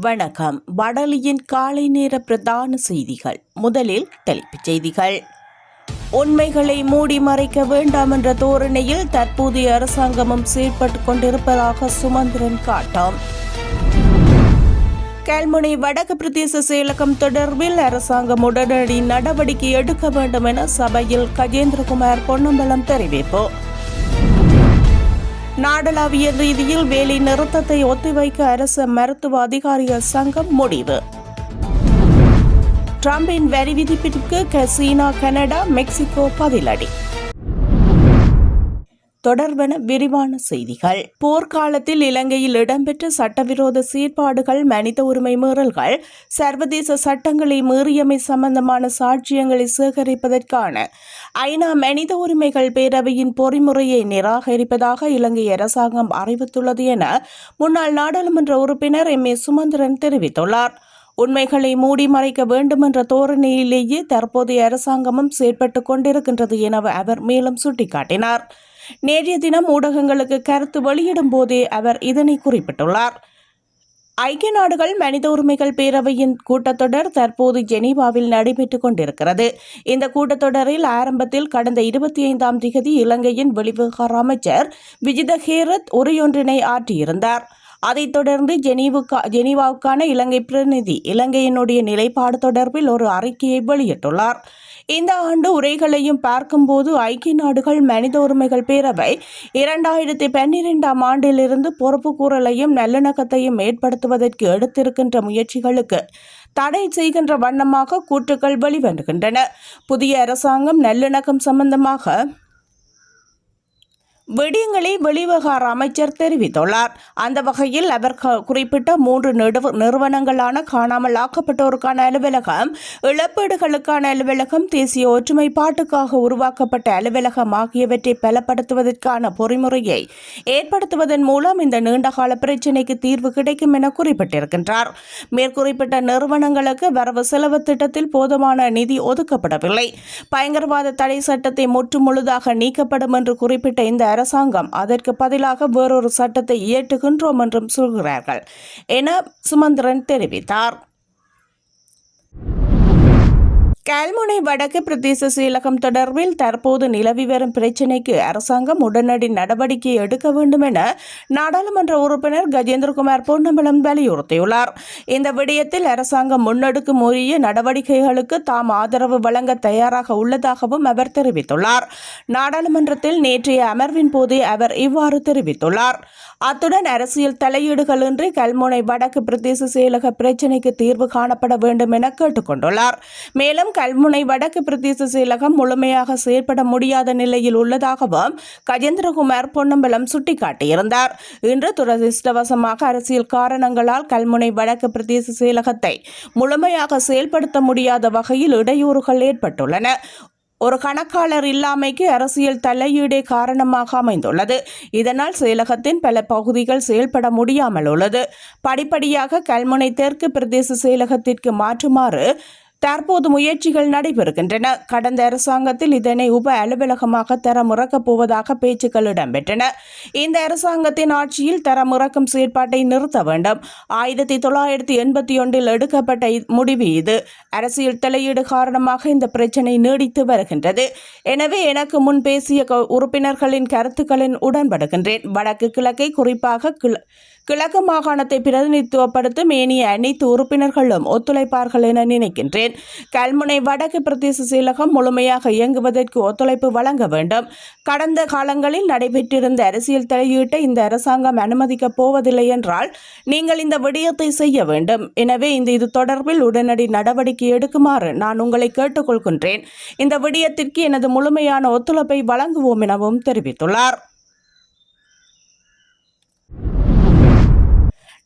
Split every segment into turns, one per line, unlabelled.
வணக்கம். வடலியின் காலை நேர பிரதான செய்திகள். முதலில் தலைப்புச் செய்திகள். உண்மைகளை மூடி மறைக்க வேண்டாம் என்ற தோரணையில் தற்போதைய அரசாங்கமும் செயற்பட்டுக் கொண்டிருப்பதாக சுமந்திரன் காட்டம். கல்முனை வடக்கு பிரதேச செயலகம் தொடர்பில் அரசாங்கம் உடனடி நடவடிக்கை எடுக்க வேண்டும் என சபையில் கஜேந்திரகுமார் பொன்னம்பலம் தெரிவிப்பு. நாடளாவிய ரீதியில் வேலை நிறுத்தத்தை ஒத்திவைக்க அரசு மருத்துவ அதிகாரிகள் சங்கம் முடிவு. டிரம்பின் வரி விதிப்பிற்கு சீனா கனடா மெக்சிகோ பதிலடி. தொடர்பென விரிவான செய்திகள். போர்க்காலத்தில் இலங்கையில் இடம்பெற்ற சட்டவிரோத சீர்பாடுகள் மனித உரிமை மீறல்கள் சர்வதேச சட்டங்களை மீறியமை சம்பந்தமான சாட்சியங்களை சேகரிப்பதற்கான ஐநா மனித உரிமைகள் பேரவையின் பொறிமுறையை நிராகரிப்பதாக இலங்கை அரசாங்கம் அறிவித்துள்ளது என முன்னாள் நாடாளுமன்ற உறுப்பினர் எம் ஏ சுமந்திரன் தெரிவித்துள்ளார். உண்மைகளை மூடி மறைக்க வேண்டுமென்ற தோரணையிலேயே தற்போதைய அரசாங்கமும் செயற்பட்டுக் கொண்டிருக்கின்றது என அவர் மேலும் சுட்டிக்காட்டினார். நேற்றைய தினம் ஊடகங்களுக்கு கருத்து வெளியிடும் போதே அவர் இதனை குறிப்பிட்டுள்ளார். ஐக்கிய நாடுகள் மனித உரிமைகள் பேரவையின் கூட்டத்தொடர் தற்போது ஜெனீவாவில் நடைபெற்றுக் கொண்டிருக்கிறது. இந்த கூட்டத்தொடரில் ஆரம்பத்தில் கடந்த இருபத்தி ஐந்தாம் திகதி இலங்கையின் வெளிவிவகார அமைச்சர் விஜித ஹேரத் உரையொன்றினை ஆற்றியிருந்தார். அதைத் தொடர்ந்து ஜெனீவுக்கா ஜெனீவாவுக்கான இலங்கை பிரதிநிதி இலங்கையினுடைய நிலைப்பாடு தொடர்பில் ஒரு அறிக்கையை வெளியிட்டுள்ளார். இந்த ஆண்டு உரைகளையும் பார்க்கும்போது ஐக்கிய நாடுகள் மனித உரிமைகள் பேரவை இரண்டாயிரத்தி பன்னிரெண்டாம் ஆண்டிலிருந்து பொறுப்புக்கூறலையும் நல்லிணக்கத்தையும் ஏற்படுத்துவதற்கு எடுத்திருக்கின்ற முயற்சிகளுக்கு தடை செய்கின்ற வண்ணமாக கூற்றுக்கள் வெளிவருகின்றன. புதிய அரசாங்கம் நல்லிணக்கம் சம்பந்தமாக விடயங்களை வெளிவகார அமைச்சர் தெரிவித்துள்ளார். அந்த வகையில் அவர் க- குறிப்பிட்ட மூன்று நிறுவனங்களான காணாமல் ஆக்கப்பட்டோருக்கான அலுவலகம் இழப்பீடுகளுக்கான அலுவலகம் தேசிய ஒற்றுமைப்பாட்டுக்காக உருவாக்கப்பட்ட அலுவலகம் ஆகியவற்றை பலப்படுத்துவதற்கான பொறிமுறையை ஏற்படுத்துவதன் மூலம் இந்த நீண்டகால பிரச்சினைக்கு தீர்வு கிடைக்கும் என குறிப்பிட்டிருக்கின்றார். மேற்குறிப்பிட்ட நிறுவனங்களுக்கு வரவு செலவு திட்டத்தில் போதுமான நிதி ஒதுக்கப்படவில்லை. பயங்கரவாத தடை சட்டத்தை முற்று முழுதாக நீக்கப்படும் என்று குறிப்பிட்ட இந்த அரசாங்கம் அதற்கு பதிலாக வேறொரு சட்டத்தை இயற்றுகின்றோம் என்றும் சொல்கிறார்கள் என சுமந்திரன் தெரிவித்தார். கல்முனை வடக்கு பிரதேச செயலகம் தொடர்பில் தற்போது நிலவி வரும் பிரச்சினைக்கு அரசாங்கம் உடனடி நடவடிக்கை எடுக்க வேண்டும் என நாடாளுமன்ற உறுப்பினர் கஜேந்திரகுமார் பொன்னம்பலம் வலியுறுத்தியுள்ளார். இந்த விடயத்தில் அரசாங்கம் முன்னெடுக்கும் உரிய நடவடிக்கைகளுக்கு தாம் ஆதரவு வழங்க தயாராக உள்ளதாகவும் அவர் தெரிவித்துள்ளார். நாடாளுமன்றத்தில் நேற்றைய அமர்வின் போது அவர் இவ்வாறு தெரிவித்துள்ளார். அத்துடன் அரசியல் தலையீடுகளின்றி கல்முனை வடக்கு பிரதேச செயலக பிரச்சினைக்கு தீர்வு காணப்பட வேண்டும் என கேட்டுக்கொண்டுள்ளார். மேலும் கல்முனை வடக்கு பிரதேச செயலகம் முழுமையாக செயற்பட முடியாத நிலையில் உள்ளதாகவும் கஜேந்திரகுமார் பொன்னம்பலம் சுட்டிக்காட்டியிருந்தார். இன்று துரதிருஷ்டவசமாக அரசியல் காரணங்களால் கல்முனை வடக்கு பிரதேச செயலகத்தை முழுமையாக செயல்படுத்த முடியாத வகையில் இடையூறுகள் ஏற்பட்டுள்ளன. ஒரு கணக்காளர் இல்லாமைக்கு அரசியல் தலையீடே காரணமாக அமைந்துள்ளது. இதனால் செயலகத்தின் பல பகுதிகள் செயல்பட முடியாமல் உள்ளது. படிப்படியாக கல்முனை தெற்கு பிரதேச செயலகத்திற்கு மாற்றுமாறு தற்போது முயற்சிகள் நடைபெறுகின்றன. கடந்த அரசாங்கத்தில் இதனை உப அலுவலகமாக தரமுறக்கப் போவதாக பேச்சுக்கள் இடம்பெற்றன. இந்த அரசாங்கத்தின் ஆட்சியில் தரமுறக்கும் செயற்பாட்டை நிறுத்த வேண்டும். ஆயிரத்தி தொள்ளாயிரத்தி எண்பத்தி ஒன்றில் எடுக்கப்பட்ட முடிவு இது. அரசியல் தலையீடு காரணமாக இந்த பிரச்சினை நீடித்து வருகின்றது. எனவே எனக்கு முன் பேசிய உறுப்பினர்களின் கருத்துக்களின் உடன்படுகின்றேன். வடக்கு கிழக்கை குறிப்பாக கிழ- கிழக்கு மாகாணத்தை பிரதிநிதித்துவப்படுத்தும் ஏனைய அனைத்து உறுப்பினர்களும் ஒத்துழைப்பார்கள் என நினைக்கின்றேன். கல்முனை வடக்கு பிரதேச செயலகம் முழுமையாக இயங்குவதற்கு ஒத்துழைப்பு வழங்க வேண்டும். கடந்த காலங்களில் நடைபெற்றிருந்த அரசியல் தலையீட்டை இந்த அரசாங்கம் அனுமதிக்கப் போவதில்லை என்றால் நீங்கள் இந்த விடயத்தை செய்ய வேண்டும். எனவே இந்த இது தொடர்பில் உடனடி நடவடிக்கை எடுக்குமாறு நான் உங்களை கேட்டுக்கொள்கின்றேன். இந்த விடயத்திற்கு எனது முழுமையான ஒத்துழைப்பை வழங்குவோம் எனவும் தெரிவித்துள்ளார்.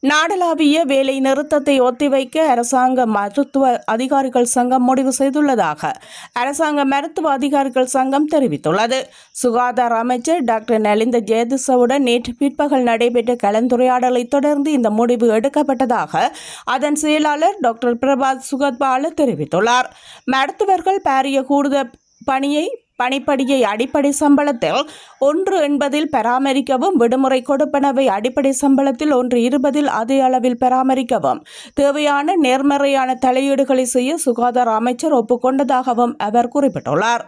நாடளாவிய வேலை நிறுத்தத்தை ஒத்திவைக்க அரசாங்க மருத்துவ அதிகாரிகள் சங்கம் முடிவு செய்துள்ளதாக அரசாங்க மருத்துவ அதிகாரிகள் சங்கம் தெரிவித்துள்ளது. சுகாதார அமைச்சர் டாக்டர் நலிந்த ஜெயதிசவுடன் நேற்று பிற்பகல் நடைபெற்ற கலந்துரையாடலை தொடர்ந்து இந்த முடிவு எடுக்கப்பட்டதாக அதன் செயலாளர் டாக்டர் பிரபாத் சுகத்பால தெரிவித்துள்ளார். மருத்துவர்கள் பாரிய கூடுதல் பணியை பணிப்படியை அடிப்படை சம்பளத்தில் ஒன்று எண்பதில் பராமரிக்கவும் விடுமுறை கொடுப்பனவை அடிப்படை சம்பளத்தில் ஒன்று இருபதில் அதே அளவில் பராமரிக்கவும் தேவையான நேர்மறையான தலையீடுகளை செய்ய சுகாதார அமைச்சர் ஒப்புக்கொண்டதாகவும் அவர் குறிப்பிட்டுள்ளார்.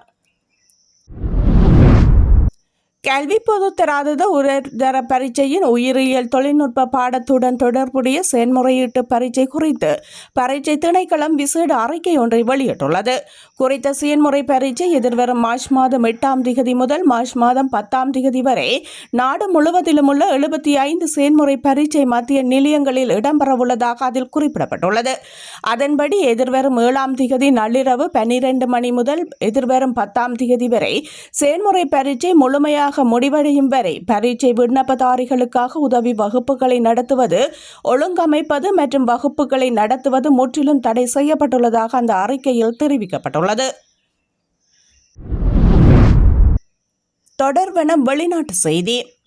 கல்வி பொதுத்தராதத உயர்தர பரீட்சையின் உயிரியல் தொழில்நுட்ப பாடத்துடன் தொடர்புடைய செயல்முறையீட்டு பரீட்சை குறித்து பரீட்சை திணைக்களம் விசேட அறிக்கை ஒன்றை வெளியிட்டுள்ளது. குறித்த செயல்முறை பரீட்சை எதிர்வரும் மார்ச் மாதம் எட்டாம் திகதி முதல் மார்ச் மாதம் பத்தாம் திகதி வரை நாடு முழுவதிலும் உள்ள எழுபத்தி ஐந்து செயல்முறை பரீட்சை மத்திய நிலையங்களில் இடம்பெறவுள்ளதாக அதில் குறிப்பிடப்பட்டுள்ளது. அதன்படி எதிர்வரும் ஏழாம் திகதி நள்ளிரவு பன்னிரண்டு மணி முதல் எதிர்வரும் பத்தாம் திகதி வரை செயல்முறை பரீட்சை முழுமையாக முடிவடையும் வரை பரீட்சை விண்ணப்பதாரிகளுக்காக உதவி வகுப்புகளை நடத்துவது ஒழுங்கமைப்பது மற்றும் வகுப்புகளை நடத்துவது முற்றிலும் தடை செய்யப்பட்டுள்ளதாக அந்த அறிக்கையில் தெரிவிக்கப்பட்டுள்ளது. தொடர்வன வெளிநாட்டு செய்தி.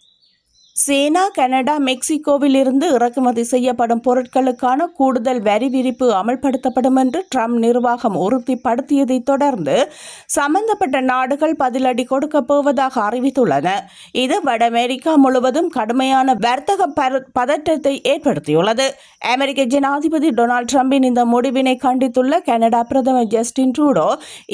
சீனா கனடா மெக்சிகோவிலிருந்து இறக்குமதி செய்யப்படும் பொருட்களுக்கான கூடுதல் வரி விரிப்பு அமல்படுத்தப்படும் என்று ட்ரம்ப் நிர்வாகம் உறுதிப்படுத்தியதை தொடர்ந்து சம்பந்தப்பட்ட நாடுகள் பதிலடி கொடுக்கப் போவதாக அறிவித்துள்ளன. இது வட அமெரிக்கா முழுவதும் கடுமையான வர்த்தக பதற்றத்தை ஏற்படுத்தியுள்ளது. அமெரிக்க ஜனாதிபதி டொனால்ட் ட்ரம்பின் இந்த முடிவினை கண்டித்துள்ள கனடா பிரதமர் ஜஸ்டின் ட்ரூடோ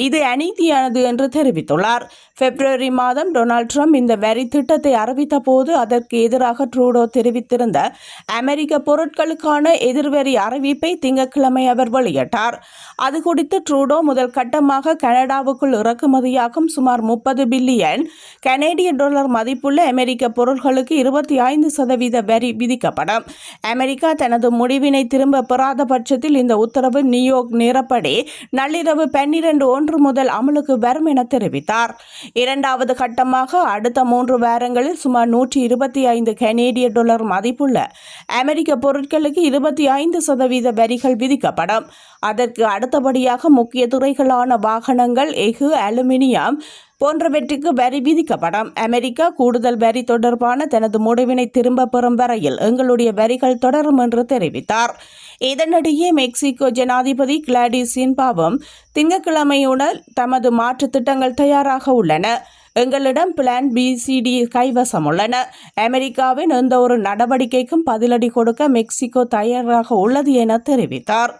இது அநீதியானது என்று தெரிவித்துள்ளார். பிப்ரவரி மாதம் டொனால்ட் ட்ரம்ப் இந்த வரி திட்டத்தை அறிவித்த போது அதற்கு எதிராக ட்ரூடோ தெரிவித்திருந்த அமெரிக்க பொருட்களுக்கான எதிர்வரி அறிவிப்பை திங்கட்கிழமை அவர் வெளியிட்டார். அது குறித்து ட்ரூடோ முதல் கட்டமாக கனடாவுக்குள் இறக்குமதியாகும் சுமார் முப்பது பில்லியன் கனேடிய டாலர் மதிப்புள்ள அமெரிக்க பொருட்களுக்கு இருபத்தி ஐந்து சதவீத வரி விதிக்கப்படும். அமெரிக்கா தனது முடிவினை திரும்ப பெறாத பட்சத்தில் இந்த உத்தரவு நியூயோர்க் நேரப்படி நள்ளிரவு பன்னிரண்டு ஒன்று முதல் அமலுக்கு வரும் என தெரிவித்தார். இரண்டாவது கட்டமாக அடுத்த மூன்று வாரங்களில் சுமார் நூற்றி இருபத்தி ஐந்து கனேடிய டாலர் மதிப்புள்ள அமெரிக்க பொருட்களுக்கு இருபத்தி ஐந்து சதவீத வரிகள் விதிக்கப்படும். அதற்கு அடுத்தபடியாக முக்கிய துறைகளான வாகனங்கள் எஃகு அலுமினியம் போன்றவற்றுக்கு வரி விதிக்கப்படும். அமெரிக்கா கூடுதல் வரி தொடர்பான தனது முடிவினை திரும்ப பெறும் வரையில் எங்களுடைய வரிகள் தொடரும் என்று தெரிவித்தார். இதனிடையே மெக்சிகோ ஜனாதிபதி கிளாடி சின்பாவும் திங்கட்கிழமையுடன் தமது மாற்று திட்டங்கள் தயாராக உள்ளன. எங்களிடம் பிளான் பிசிடி கைவசம் உள்ளன. அமெரிக்காவின் எந்த ஒரு நடவடிக்கைக்கும் பதிலடி கொடுக்க மெக்சிகோ தயாராக உள்ளது என தெரிவித்தார்.